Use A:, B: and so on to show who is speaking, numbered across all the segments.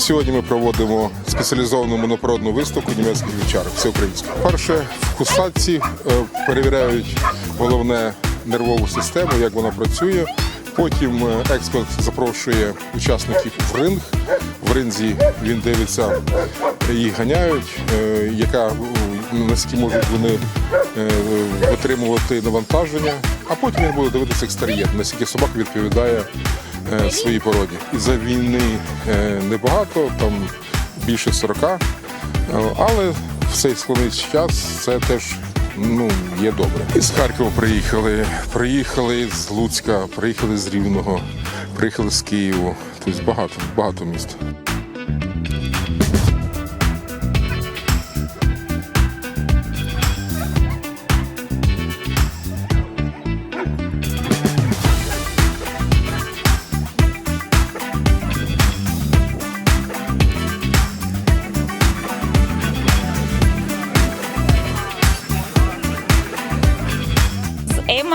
A: Сьогодні ми проводимо спеціалізовану монопродну виставку німецьких вівчарок всеукраїнську. Перше в кусатці е, перевіряють головне нервову систему, як вона працює. Потім е, експерт запрошує учасників в ринг. В ринзі він дивиться, їх ганяють, е, яка наскільки можуть вони витримувати навантаження, а потім він буде дивитися екстер'єр, наскільки собака відповідає е, своїй породі. І за війни е, небагато, там більше 40, е, але в цей складний час це теж ну, є добре. Із Харкова приїхали, приїхали з Луцька, приїхали з Рівного, приїхали з Києву. Тобто багато, багато міст.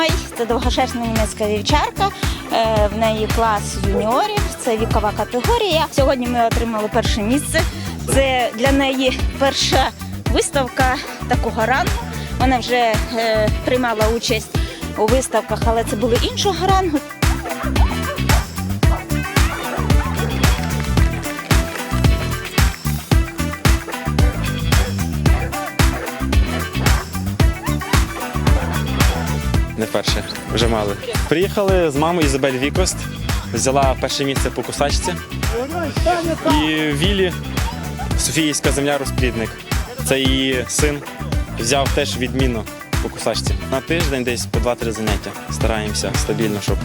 B: З Це довгошерстна німецька вівчарка. Е, В неї клас юніорів, це вікова категорія. Сьогодні ми отримали перше місце. Це для неї перша виставка такого рангу. Вона вже е, приймала участь у виставках, але це були іншого рангу.
C: Не перше, вже мали. Приїхали з мамою Ізабель Вікост, взяла перше місце по кусачці. І Вілі, Софіївська земля розплідник. Це її син взяв теж відмінно по кусачці. На тиждень десь по 2-3 заняття. Стараємося стабільно, щоб